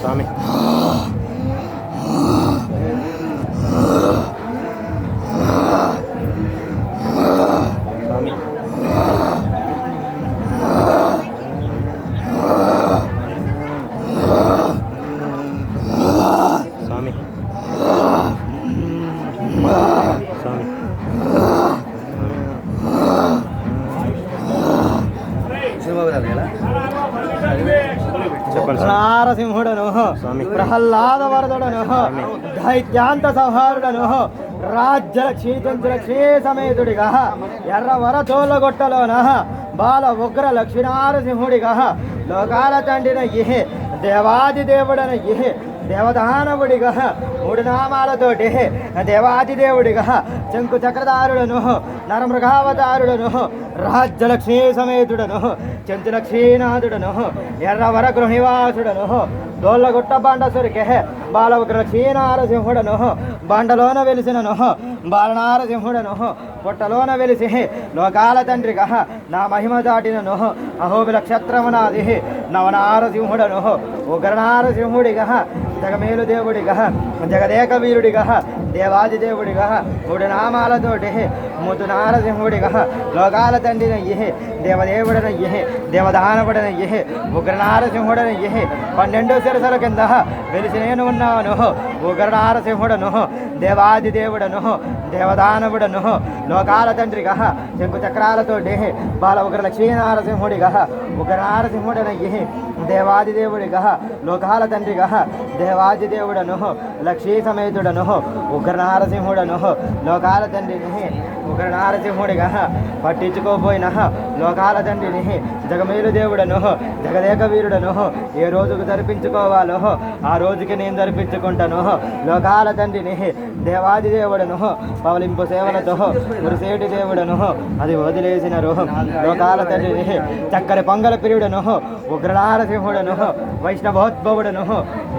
स्वामी ప్రహ్లాద వరదుడను దైత్యాంత సంహారుడను రాజ్య క్షీతించిన క్షీ సమేతుడిగా ఎర్ర వర చోళ్ళగొట్టలోన బాల ఉగ్ర లక్ష్మీనారసింహుడిగా లోకాల తండ్రిన ఇహే దేవాది దేవుడన ఇహే దేవదానవుడిగా మూడు నామాలతోటి దేవాది దేవుడిగా శంకు చక్రధారుడను నరమృగావతారుడను రాజ్యలక్ష్మీ సమేతుడను చెంచులక్ష్మీనాథుడను ఎర్రవర గృహివాసుడను దోళ్ళగుట్ట బాండసురికే బాలవగ్ర క్షీణారసింహుడను బాండలోన వెలిసినను. బాలనారసింహుడను పొట్టలోన వెలిసి. లోకాల తండ్రిక నా మహిమ దాటినను. అహోబిల క్షత్రమునాది. నవనారసింహుడను ఉగ్రనారసింహుడిగా జగమేలు దేవుడిగా జగదేక వీరుడిగా దేవాదిదేవుడిగా మూడు నామాలతోటి ముదు నారసింహుడిగా లోకాల తండ్రినయ్యి దేవదానవుడన దేవదానవుడనయ్యి ఉగ్రనారసింహుడన నారసింహుడనయ్యి పన్నెండు సిరసల కింద వెలిసి నేను ఉన్నాను. ఉగ్రనారసింహుడను దేవాదిదేవుడను దేవదానవుడను లోకాల తండ్రిగా శంకు చక్రాలతోటి బాల ఉగ్ర లక్ష్మీనారసింహుడిగా ఉగ్రనారసింహుడన నారసింహుడనయ్యి దేవాదిదేవుడిగా లోకాల తండ్రిగా దేవాదిదేవుడను లక్ష్మీ సమేతుడను ఉగ్ర నారసింహుడను లోకాల తండ్రిని ఉగ్ర నారసింహుడిగా పట్టించుకోపోయిన లోకాల తండ్రిని జగమేలు దేవుడను జగదేక వీరుడను ఏ రోజుకు జరిపించుకోవాలో ఆ రోజుకి నేను జరిపించుకుంటాను. లోకాల తండ్రిని దేవాది దేవుడను పవలింపు సేవలతో గురుసేటి దేవుడను అది వదిలేసిన లోకాల తండ్రిని చక్కని పొంగల ప్రియుడను ఉగ్రనారసింహుడను వైష్ణవోద్భవుడను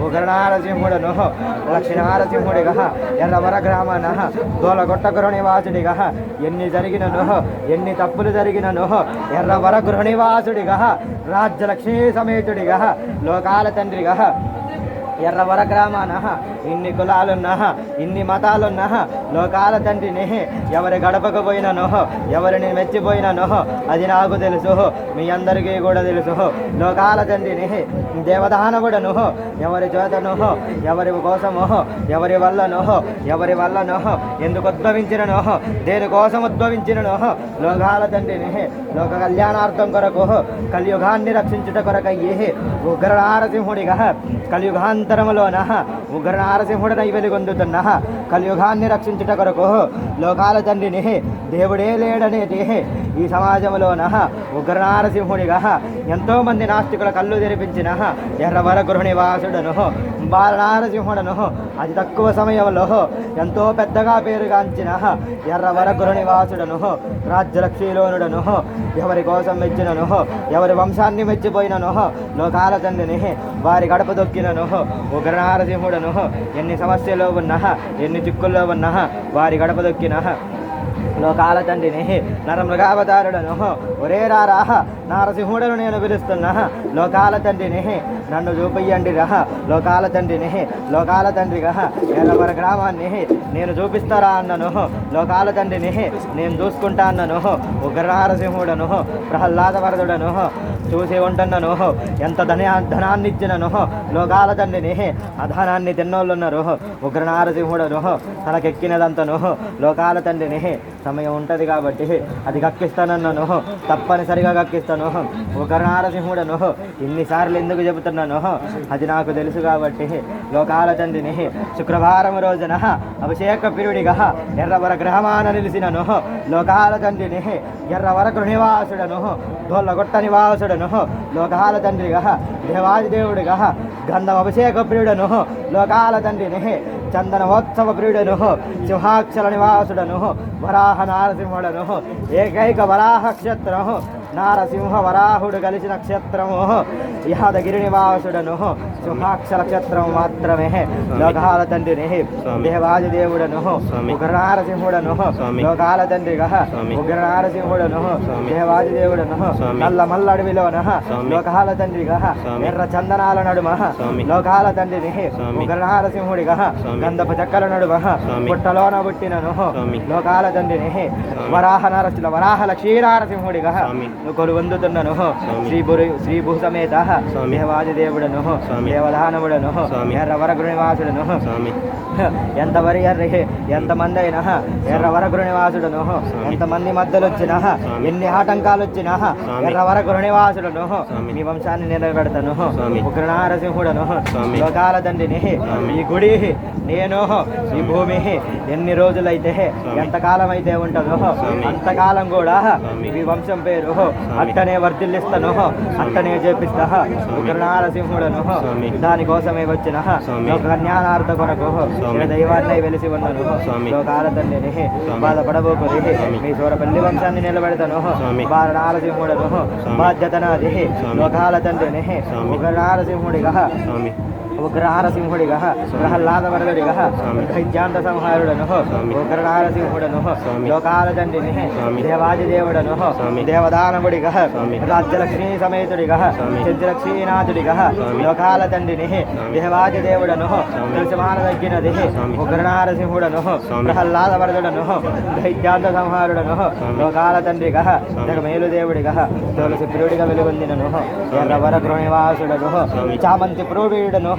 ఉగ్రనారసింహుడను లక్ష్మీనారసింహుడిగా ఎర్రవర గ్రామాన దోలగొట్ట గృహనివాసుడిగా ఎన్ని జరిగినను ఎన్ని తప్పులు జరిగినను ఎర్రవర గృహనివాసుడిగా రాజ్యలక్ష్మీ సమేతుడిగా లోకాల తండ్రిగా ఎర్రవర గ్రామాన ఇన్ని కులాలున్న ఇన్ని మతాలున్న లోకాల తండ్రిని ఎవరి గడపకు పోయిననో ఎవరిని మెచ్చిపోయినను అది నాకు తెలుసు మీ అందరికీ కూడా తెలుసు. లోకాల తండ్రిని దేవదానవుడను ఎవరి చేతను ఎవరి కోసము ఎవరి వల్లనో ఎవరి వల్లనో ఎందుకు ఉద్భవించిననో దేనికోసం ఉద్భవించిననో లోకాల తండ్రిని లోక కళ్యాణార్థం కొరకు కలియుగాన్ని రక్షించుట కొరకయ్యి ఉగ్ర నారసింహుడిగా కలియుగాంతరములోన ఉగ్ర నారసింహుడనై వెలుగొందుతున్న కలియుగాన్ని రక్షించుట కొరకు లోకాల తండ్రిని దేవుడే లేడనేది ఈ సమాజంలోన ఉగ్ర నారసింహుడిగా ఎంతో మంది నాస్తికుల కళ్ళు తెరిపించిన ఎర్రవర గృహనివాసుడను బాలనారసింహుడను అతి తక్కువ సమయంలో ఎంతో పెద్దగా పేరుగాంచిన ఎర్రవర గృహనివాసుడను రాజ్యలక్ష్మీలోనుడను ఎవరి కోసం మెచ్చినను ఎవరి వంశాన్ని మెచ్చిపోయినను లోకాల తండ్రిని వారి గడప దొక్కినను ఉగ్ర నారసింహుడను ఎన్ని సమస్యలో ఉన్నా ఎన్ని చిక్కుల్లో ఉన్నా వారి గడప దొక్కిన లోకాల తండ్రిని నరమృగావతారుడను. ఒరే రారా నారసింహుడను నేను పిలుస్తున్నా. లోకాల తండ్రిని నన్ను చూపియండి రహ లోకాల తండ్రిని లోకాల తండ్రిగా ఎర్రవర గ్రామాన్ని నేను చూపిస్తారా అన్నను. లోకాల తండ్రిని నేను చూసుకుంటా అన్నను. ఉగ్ర నారసింహుడను ప్రహ్లాద వరదుడను చూసి ఉంటున్నాను. ఎంత ధన ధనాన్ని ఇచ్చినను లోకాల తండ్రిని ఆ ధనాన్ని తిన్నోళ్ళున్నారు. ఉగ్ర నారసింహుడను తనకెక్కినదంతను. లోకాల తండ్రిని సమయం ఉంటుంది కాబట్టి అది కక్కిస్తానన్నాను తప్పనిసరిగా కక్కిస్తాను ఒక నారసింహుడను ఇన్నిసార్లు ఎందుకు చెబుతున్నాను అది నాకు తెలుసు కాబట్టి లోకాల తండ్రిని శుక్రవారం రోజున అభిషేక పిరుడిగా ఎర్రవర గ్రహమాన నిలిచినను లోకాల తండ్రిని ఎర్రవర గృహనివాసుడను దొల్లగొట్ట నివాసుడను లోకాల తండ్రిగా దేవాదిదేవుడిగా గంధం అభిషేక ప్రియుడను లోకాల తండ్రిని చందనవోత్సవ ప్రియుడను సింహాక్షర నివాసుడను వరాహ నారసింహుడను ఏకైక వరాహ క్షత్రము నారసింహ వరాహుడు కలిసి నక్షత్రము యాదగిరి నివాసుడను సింహాక్ష నక్షత్రం మాత్రమే లోకాల తండ్రిని స్వామి. దేవాది దేవుడను స్వామి. ఉగ్ర నారసింహుడను. లోకాల తండ్రిగా. ఉగ్ర నారసింహుడను దేవుడను స్వామి. నల్ల మల్లడివిలోన. లోకాల తండ్రిగా. ఎర్ర చందనాల నడుమ. లోకాల తండ్రిని. ఉగ్ర నారసింహుడిగా. గంధపు చక్కల నడుమ. పుట్టలోన పుట్టినను. లోకాల తండ్రిని వరాహ నరసుల వరాహల క్షీరారసింహుడిగా స్వామి. కొలు వందుతున్నను స్వామి. శ్రీ బురి శ్రీ భూసమేత స్వామి. దేవాది దేవుడను స్వామి. దేవదానవుడను స్వామి. ఎర్ర వరగురు నివాసుడను స్వామి ఎంత వరి ఎర్రి ఎంత మంది అయినా ఎర్ర వరగురు నివాసుడును ఎంత మంది మధ్యలో వచ్చినా. ఎన్ని ఆటంకాలు వచ్చినా స్వామి. ఎర్ర వరగురు నివాసుడును స్వామి. మీ వంశాన్ని నిలబెడతాను స్వామి. ఉగ్ర నారసింహుడను స్వామి. లోకాల తండ్రిని. ఈ గుడి నేను ఈ భూమి ఎన్ని రోజులైతే ఎంతకాలం అయితే ఉంటుందో. అంతకాలం కూడా. ఈ వంశం పేరు అట్టనే వర్ధిల్లిస్తాను అట్టనే చేపిస్తా ఉగ్ర నారసింహుడను స్వామి. దానికోసమే వచ్చిన జ్ఞానార్థ కొరకు దైవాన్ని వెలిసి ఉన్నాను స్వామి. లోకాల తండ్రిని స్వామి. బాధపడబోకుని. మీ సూరపల్లి వంశాన్ని నిలబెడతాను స్వామి. బాల నారసింహుడను స్వామి. బాధ్యత నాది స్వామి. లోకాల తండ్రిని స్వామి. ఉగ్ర నారసింహుడిగా స్వామి ఉగ్ర నారసింహుడిగా ప్రహ్లాద వరదుడిగా స్వామి. దైత్యాంత సంహారుడను స్వామి. ఉగ్ర నారసింహుడను స్వామి. లోకాల తండ్రిని స్వామి. దేవాది దేవుడను స్వామి. దేవదానవుడిగా. రాజ్యలక్ష్మీ సమేతుడిగా స్వామి. చంద్రలక్ష్మీనాథుడిగా స్వామి. లోకాల తండ్రిని స్వామి. దేవాది దేవుడను స్వామి. తెలిసి మానదగ్గినది స్వామి. ఉగ్ర నారసింహుడను స్వామి. ప్రహ్లాద వరదుడను దైత్యాంత సంహారుడను. లోకాల తండ్రిగా స్వామి. జగ మేలు దేవుడిగా తులసి ప్రియుడిగా వెలుగొందినను ఎర్ర వర గృహనివాసుడను. చామంతి ప్రోడీయుడను